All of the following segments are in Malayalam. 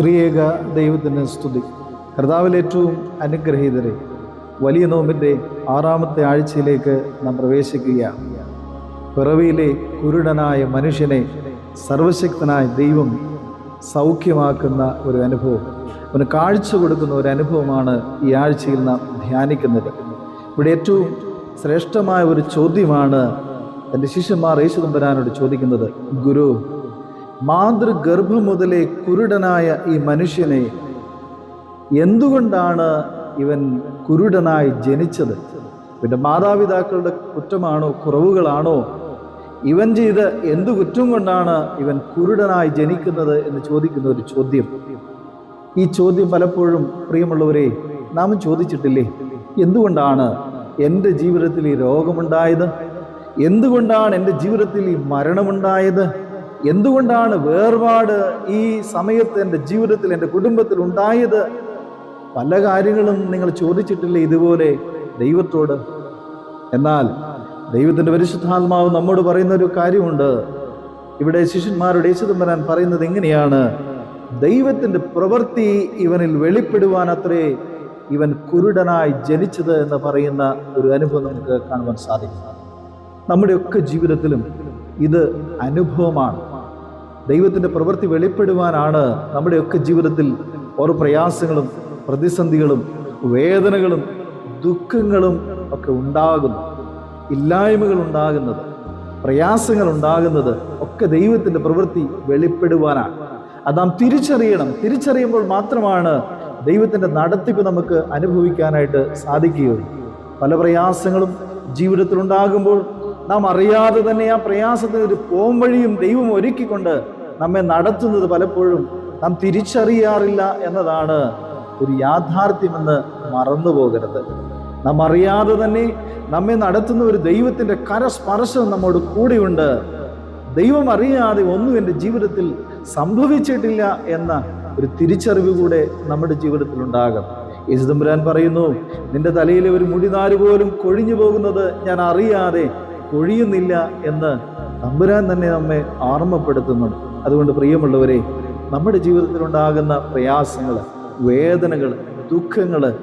ത്രിയേക ദൈവത്തിന് സ്തുതി. കർത്താവിൽ ഏറ്റവും അനുഗ്രഹീതരെ വലിയ നോമ്പിന്റെ ആറാമത്തെ ആഴ്ചയിലേക്ക് നാം പ്രവേശിക്കുകയാണ്. പിറവിയിലെ കുരുടനായ മനുഷ്യനെ സർവശക്തനായ ദൈവം സൗഖ്യമാക്കുന്ന ഒരു അനുഭവം അവന് കാഴ്ച കൊടുക്കുന്ന ഒരു അനുഭവമാണ് ഈ ആഴ്ചയിൽ നാം ധ്യാനിക്കുന്നത്. ഇവിടെ ഏറ്റവും ശ്രേഷ്ഠമായ ഒരു ചോദ്യമാണ് തന്റെ ശിഷ്യന്മാർ യേശുദമ്പരാനോട് ചോദിക്കുന്നത് ഗുരു മാതൃഗർഭം മുതലേ കുരുടനായ ഈ മനുഷ്യനെ എന്തുകൊണ്ടാണ് ഇവൻ കുരുടനായി ജനിച്ചത്? ഇവന്റെ മാതാപിതാക്കളുടെ കുറ്റമാണോ കുറവുകളാണോ? ഇവൻ ചെയ്ത് എന്തു കുറ്റം കൊണ്ടാണ് ഇവൻ കുരുടനായി ജനിക്കുന്നത് എന്ന് ചോദിക്കുന്ന ഒരു ചോദ്യം. ഈ ചോദ്യം പലപ്പോഴും പ്രിയമുള്ളവരെ നാം ചോദിച്ചിട്ടില്ലേ? എന്തുകൊണ്ടാണ് എന്റെ ജീവിതത്തിൽ ഈ രോഗമുണ്ടായത്? എന്തുകൊണ്ടാണ് എന്റെ ജീവിതത്തിൽ ഈ മരണമുണ്ടായത്? എന്തുകൊണ്ടാണ് വേർപാട് ഈ സമയത്ത് എന്റെ ജീവിതത്തിൽ എന്റെ കുടുംബത്തിൽ ഉണ്ടായത്? പല കാര്യങ്ങളും നിങ്ങൾ ചോദിച്ചിട്ടില്ല ഇതുപോലെ ദൈവത്തോട്? എന്നാൽ ദൈവത്തിന്റെ പരിശുദ്ധാത്മാവ് നമ്മോട് പറയുന്ന ഒരു കാര്യമുണ്ട്. ഇവിടെ ശിഷ്യന്മാരുടെ യേശുദമ്പരാൻ പറയുന്നത് എങ്ങനെയാണ് ദൈവത്തിന്റെ പ്രവൃത്തി ഇവനിൽ വെളിപ്പെടുവാൻ അത്രേ ഇവൻ കുരുടനായി ജനിച്ചത് എന്ന് പറയുന്ന ഒരു അനുഭവം നമുക്ക് കാണുവാൻ സാധിക്കും. നമ്മുടെയൊക്കെ ജീവിതത്തിലും ഇത് അനുഭവമാണ്. ദൈവത്തിന്റെ പ്രവൃത്തി വെളിപ്പെടുവാനാണ് നമ്മുടെയൊക്കെ ജീവിതത്തിൽ ഓരോ പ്രയാസങ്ങളും പ്രതിസന്ധികളും വേദനകളും ദുഃഖങ്ങളും ഒക്കെ ഉണ്ടാകുന്നു ഇല്ലായ്മകൾ ഉണ്ടാകുന്നത് പ്രയാസങ്ങൾ ഉണ്ടാകുന്നത് ഒക്കെ ദൈവത്തിന്റെ പ്രവൃത്തി വെളിപ്പെടുവാനാണ്. അത് നാം തിരിച്ചറിയണം. തിരിച്ചറിയുമ്പോൾ മാത്രമാണ് ദൈവത്തിന്റെ നടത്തിപ്പ് നമുക്ക് അനുഭവിക്കാനായിട്ട് സാധിക്കുകയുള്ളൂ. പല പ്രയാസങ്ങളും ജീവിതത്തിലുണ്ടാകുമ്പോൾ നാം അറിയാതെ തന്നെ ആ പ്രയാസത്തിന് ഒരു പോംവഴിയും ദൈവം ഒരുക്കിക്കൊണ്ട് നമ്മെ നടത്തുന്നത് പലപ്പോഴും നാം തിരിച്ചറിയാറില്ല എന്നതാണ് ഒരു യാഥാർത്ഥ്യമെന്ന് മറന്നു പോകരുത് നാം അറിയാതെ തന്നെ നമ്മെ നടത്തുന്ന ഒരു ദൈവത്തിന്റെ കരസ്പർശം നമ്മോട് കൂടെയുണ്ട്. ദൈവം അറിയാതെ ഒന്നും എന്റെ ജീവിതത്തിൽ സംഭവിച്ചിട്ടില്ല എന്ന ഒരു തിരിച്ചറിവ് കൂടെ നമ്മുടെ ജീവിതത്തിൽ ഉണ്ടാകും യേശുദമ്പുരാൻ പറയുന്നു നിന്റെ തലയിലെ ഒരു മുടിനാര് പോലും കൊഴിഞ്ഞു പോകുന്നത് ഞാൻ അറിയാതെ കൊഴിയുന്നില്ല എന്ന് തമ്പുരാൻ തന്നെ നമ്മെ ഓർമ്മപ്പെടുത്തുന്നുണ്ട്. അതുകൊണ്ട് പ്രിയമുള്ളവരെ നമ്മുടെ ജീവിതത്തിലുണ്ടാകുന്ന പ്രയാസങ്ങൾ വേദനകൾ ദുഃഖങ്ങൾ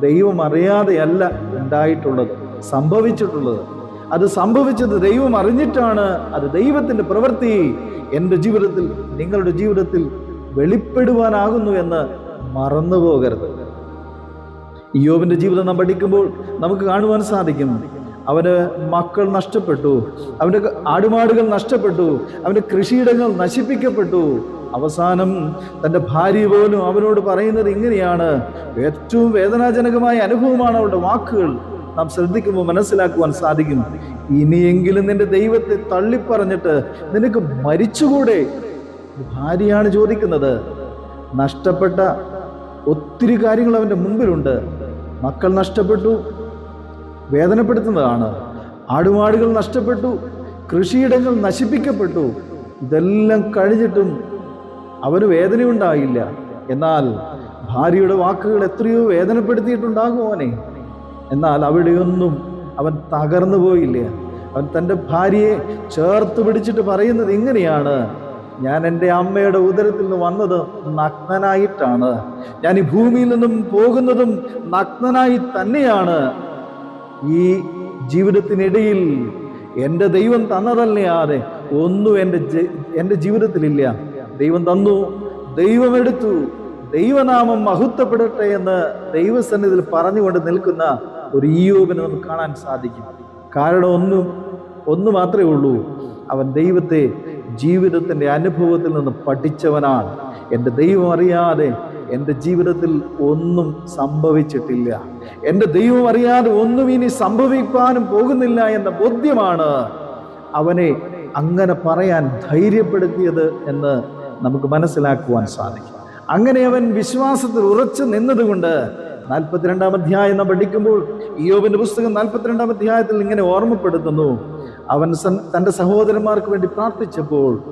ദൈവം അറിയാതെയല്ല ഉണ്ടായിട്ടുള്ളത് സംഭവിച്ചിട്ടുള്ളത്. അത് സംഭവിച്ചത് ദൈവം അറിഞ്ഞിട്ടാണ് അത് ദൈവത്തിന്റെ പ്രവൃത്തി. എന്റെ ജീവിതത്തിൽ നിങ്ങളുടെ ജീവിതത്തിൽ വെളിപ്പെടുവാനാകുന്നു എന്ന് മറന്നു പോകരുത് യോബിന്റെ ജീവിതം നാം പഠിക്കുമ്പോൾ നമുക്ക് കാണുവാൻ സാധിക്കും. അവന് മക്കൾ നഷ്ടപ്പെട്ടു. അവന്റെ ആടുമാടുകൾ നഷ്ടപ്പെട്ടു. അവന്റെ കൃഷിയിടങ്ങൾ നശിപ്പിക്കപ്പെട്ടു. അവസാനം തന്റെ ഭാര്യ പോലും അവനോട് പറയുന്നത് ഇങ്ങനെയാണ്. ഏറ്റവും വേദനാജനകമായ അനുഭവമാണ് അവളുടെ വാക്കുകൾ. നാം ശ്രദ്ധിക്കുമ്പോൾ മനസ്സിലാക്കുവാൻ സാധിക്കും. ഇനിയെങ്കിലും നിന്റെ ദൈവത്തെ തള്ളിപ്പറഞ്ഞിട്ട് നിനക്ക് മരിച്ചുകൂടെ? ഭാര്യയാണ് ചോദിക്കുന്നത്. നഷ്ടപ്പെട്ട ഒത്തിരി കാര്യങ്ങൾ അവന്റെ മുമ്പിലുണ്ട് മക്കൾ നഷ്ടപ്പെട്ടു വേദനപ്പെടുത്തുന്നതാണ്. ആടുമാടുകൾ നഷ്ടപ്പെട്ടു കൃഷിയിടങ്ങൾ നശിപ്പിക്കപ്പെട്ടു. ഇതെല്ലാം കഴിഞ്ഞിട്ടും അവന് വേദനയുണ്ടായില്ല. എന്നാൽ ഭാര്യയുടെ വാക്കുകൾ എത്രയോ വേദനപ്പെടുത്തിയിട്ടുണ്ടാകും അവനെ. എന്നാൽ അവിടെയൊന്നും അവൻ തകർന്നു പോയില്ല. അവൻ തന്റെ ഭാര്യയെ ചേർത്ത് പിടിച്ചിട്ട് പറയുന്നത് ഇങ്ങനെയാണ് ഞാൻ എന്റെ അമ്മയുടെ ഉദരത്തിൽ നിന്ന് വന്നത് നഗ്നനായിട്ടാണ്. ഞാൻ ഈ ഭൂമിയിൽ നിന്നും പോകുന്നതും നഗ്നനായി തന്നെയാണ്. ഈ ജീവിതത്തിനിടയിൽ എന്റെ ദൈവം തന്നതല്ലാതെ ഒന്നും എന്റെ എന്റെ ജീവിതത്തിലില്ല. ദൈവം തന്നു ദൈവം എടുത്തു ദൈവനാമം മഹത്വപ്പെടട്ടെ എന്ന് ദൈവസന്നിധിയിൽ പറഞ്ഞുകൊണ്ട് നിൽക്കുന്ന ഒരു ഈയോബിനെ നമുക്ക് കാണാൻ സാധിക്കും. കാരണം ഒന്നും ഒന്ന് മാത്രമേ ഉള്ളൂ. അവൻ ദൈവത്തെ ജീവിതത്തിന്റെ അനുഭവത്തിൽ നിന്ന് പഠിച്ചവനാണ്. എന്റെ ദൈവം അറിയാതെ എന്റെ ജീവിതത്തിൽ ഒന്നും സംഭവിച്ചിട്ടില്ല. എന്റെ ദൈവം അറിയാതെ ഒന്നും ഇനി സംഭവിക്കാനും പോകുന്നില്ല എന്ന ബോധ്യമാണ് അവനെ അങ്ങനെ പറയാൻ ധൈര്യപ്പെടുത്തിയത് എന്ന് നമുക്ക് മനസ്സിലാക്കുവാൻ സാധിക്കും. അങ്ങനെ അവൻ വിശ്വാസത്തിൽ ഉറച്ചു നിന്നതുകൊണ്ട് നാൽപ്പത്തിരണ്ടാം അധ്യായം നാം പഠിക്കുമ്പോൾ ഇയോബിന്റെ പുസ്തകം നാൽപ്പത്തിരണ്ടാം അധ്യായത്തിൽ ഇങ്ങനെ ഓർമ്മപ്പെടുത്തുന്നു. അവൻ തന്റെ സഹോദരന്മാർക്ക് വേണ്ടി പ്രാർത്ഥിച്ചപ്പോൾ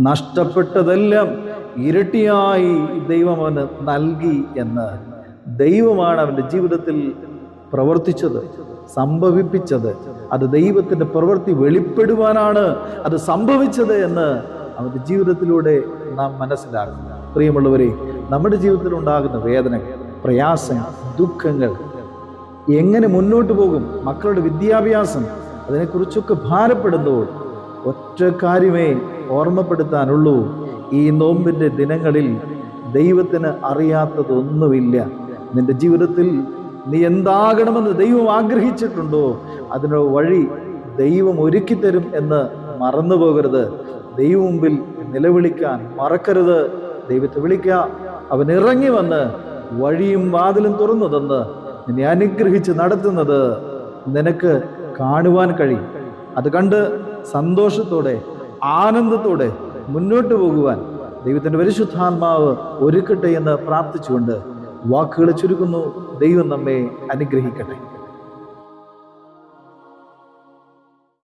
നഷ്ടപ്പെട്ടതെല്ലാം ഇരട്ടിയായി ദൈവം അവന് നൽകി എന്ന്. ദൈവമാണ് അവന്റെ ജീവിതത്തിൽ പ്രവർത്തിച്ചത് സംഭവിപ്പിച്ചത്. അത് ദൈവത്തിന്റെ പ്രവൃത്തി വെളിപ്പെടുവാനാണ് അത് സംഭവിച്ചത് എന്ന് അവന്റെ ജീവിതത്തിലൂടെ നാം മനസ്സിലാക്കും പ്രിയമുള്ളവരെ നമ്മുടെ ജീവിതത്തിൽ ഉണ്ടാകുന്ന വേദന പ്രയാസങ്ങൾ ദുഃഖങ്ങൾ എങ്ങനെ മുന്നോട്ട് പോകും? മക്കളുടെ വിദ്യാഭ്യാസം അതിനെക്കുറിച്ചൊക്കെ ഭാരപ്പെടുമ്പോൾ ഒറ്റ കാര്യമേ ഓർമ്മപ്പെടുത്താനുള്ളൂ. ഈ നോമ്പിന്റെ ദിനങ്ങളിൽ ദൈവത്തിന് അറിയാത്തതൊന്നുമില്ല. നിന്റെ ജീവിതത്തിൽ നീ എന്താകണമെന്ന് ദൈവം ആഗ്രഹിച്ചിട്ടുണ്ടോ? അതിന് വഴി ദൈവം ഒരുക്കിത്തരും എന്ന് മറന്നു പോകരുത്. ദൈവം മുമ്പിൽ നിലവിളിക്കാൻ മറക്കരുത്. ദൈവത്തെ വിളിക്കുക അവൻ ഇറങ്ങി വന്ന് വഴിയും വാതിലും തുറന്നു തന്ന് നിന്നെ അനുഗ്രഹിച്ച് നടത്തുന്നത് നിനക്ക് കാണുവാൻ കഴിയും. അത് കണ്ട് സന്തോഷത്തോടെ ആനന്ദത്തോടെ മുന്നോട്ട് പോകുവാൻ ദൈവത്തിന്റെ പരിശുദ്ധാത്മാവ് ഒരുക്കട്ടെ എന്ന് പ്രാർത്ഥിച്ചുകൊണ്ട് വാക്കുകൾ ചുരുക്കുന്നു. ദൈവം നമ്മെ അനുഗ്രഹിക്കട്ടെ.